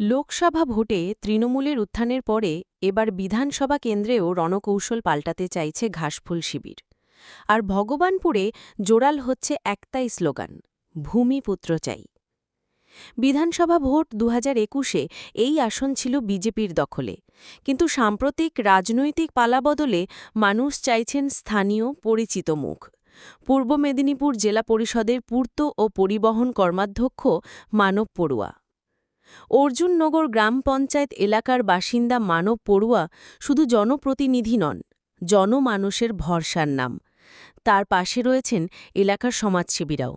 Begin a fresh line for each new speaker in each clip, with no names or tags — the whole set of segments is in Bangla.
লোকসভা ভোটে তৃণমূলের উত্থানের পরে এবার বিধানসভা কেন্দ্রেও রণকৌশল পাল্টাতে চাইছে ঘাসফুল শিবির। আর ভগবানপুরে জোরাল হচ্ছে একটাই স্লোগান ভূমিপুত্র চাই। বিধানসভা ভোট দু একুশে এই আসন ছিল বিজেপির দখলে। কিন্তু সাম্প্রতিক রাজনৈতিক পালাবদলে মানুষ চাইছেন স্থানীয়, পরিচিত মুখ। পূর্ব মেদিনীপুর জেলা পরিষদের পূর্ত ও পরিবহন কর্মাধ্যক্ষ মানব পড়ুয়া। অর্জুননগর গ্রাম পঞ্চায়েত এলাকার বাসিন্দা মানব পড়ুয়া শুধু জনপ্রতিনিধি নন, জনমানুষের ভরসার নাম। তার পাশে রয়েছেন এলাকার সমাজসেবীরাও।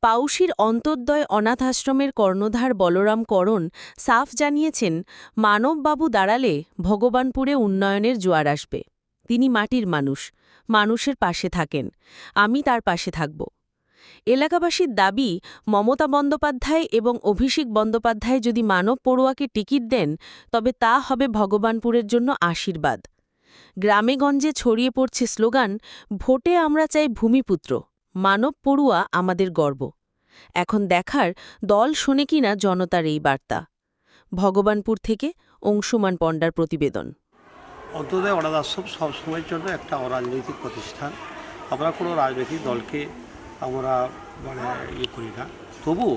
পাউশির অন্তর্দয় অনাথ আশ্রমের কর্ণধার বলরাম করণ সাফ জানিয়েছেন, মানববাবু দাঁড়ালে ভগবানপুরে উন্নয়নের জোয়ার আসবে। তিনি মাটির মানুষ, মানুষের পাশে থাকেন। আমি তার পাশে থাকব। এলাকাবাসীর দাবি, মমতা বন্দ্যোপাধ্যায় এবং অভিষেক বন্দ্যোপাধ্যায় যদি মানব পড়ুয়াকে টিকিট দেন, তবে তা হবে ভগবানপুরের জন্য আশীর্বাদ। গ্রামেগঞ্জে ছড়িয়ে পড়ছে স্লোগান, ভোটে আমরা চাই ভূমিপুত্র, মানব পড়ুয়া আমাদের গর্ব। এখন দেখার দল শোনে কিনা জনতার এই বার্তা। ভগবানপুর থেকে অংশুমান পণ্ডার প্রতিবেদন।
অন্তদয় অনাথ আশ্রম সবসময়ের জন্য একটা অরাজনৈতিক প্রতিষ্ঠান। আমরা কোনো রাজনৈতিক দলকে আমরা মানে ইয়ে করি না। তবু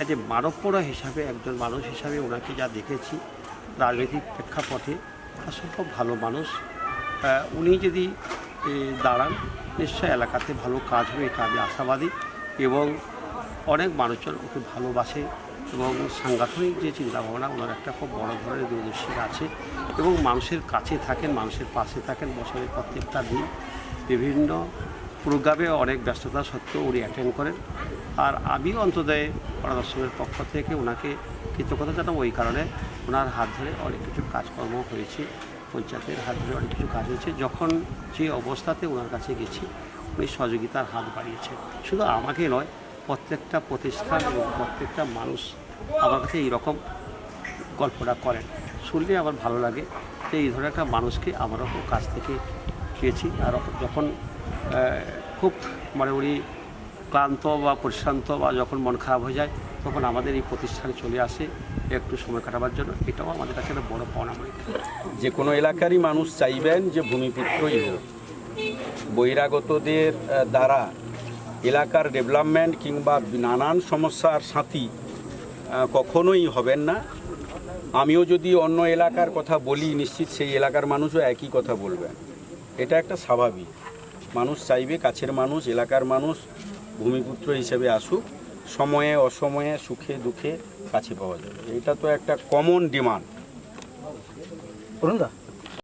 এই যে মানবপড়া হিসাবে, একজন মানুষ হিসাবে ওনাকে যা দেখেছি রাজনৈতিক প্রেক্ষাপটে অসম্ভব ভালো মানুষ। উনি যদি দাঁড়ান, নিশ্চয় এলাকাতে ভালো কাজ হবে, এটা আমি আশাবাদী। এবং অনেক মানুষজন ওকে ভালোবাসে এবং সাংগঠনিক যে চিন্তাভাবনা, ওনার একটা খুব বড় ধরনের দূরদর্শী আছে। এবং মানুষের কাছে থাকেন, মানুষের পাশে থাকেন, বছরের প্রত্যেকটা দিন বিভিন্ন প্রোগ্রামে অনেক ব্যস্ততা সত্ত্বেও উনি অ্যাটেন্ড করেন। আর আমিও অন্তদয় পরাদর্শনের পক্ষ থেকে ওনাকে কৃতজ্ঞতা জানাব ওই কারণে ওনার হাত ধরে অনেক কিছু কাজকর্ম হয়েছে, পঞ্চায়েতের হাত ধরে অনেক কিছু কাজ হয়েছে। যখন যে অবস্থাতে ওনার কাছে গেছি, উনি সহযোগিতার হাত বাড়িয়েছেন। শুধু আমাকে নয়, প্রত্যেকটা প্রতিষ্ঠান এবং প্রত্যেকটা মানুষ আমার কাছে এইরকম গল্পটা করেন। শুনলে আমার ভালো লাগে যে এই ধরনের একটা মানুষকে আমারও কাছ থেকে পেয়েছি। আর যখন খুব মানে উনি ক্লান্ত বা পরিশ্রান্ত বা যখন মন খারাপ হয়ে যায়, তখন আমাদের এই প্রতিষ্ঠানে চলে আসে একটু সময় কাটাবার জন্য। এটাও আমাদের কাছে একটা বড় পাওনা মনে
যে কোনো এলাকারই মানুষ চাইবেন যে ভূমিপুত্রই হোক। বহিরাগতদের দ্বারা এলাকার ডেভেলপমেন্ট কিংবা নানান সমস্যার সাথী কখনোই হবেন না। আমিও যদি অন্য এলাকার কথা বলি, নিশ্চিত সেই এলাকার মানুষও একই কথা বলবেন। এটা একটা স্বাভাবিক। মানুষ চাইবে, কাছের মানুষ, এলাকার মানুষ ভূমিপুত্র হিসেবে আসুক, সময়ে, অসময়ে, সুখে, দুঃখে কাছে পাওয়া যাবে। এটা তো একটা কমন ডিমান্ড
বলুন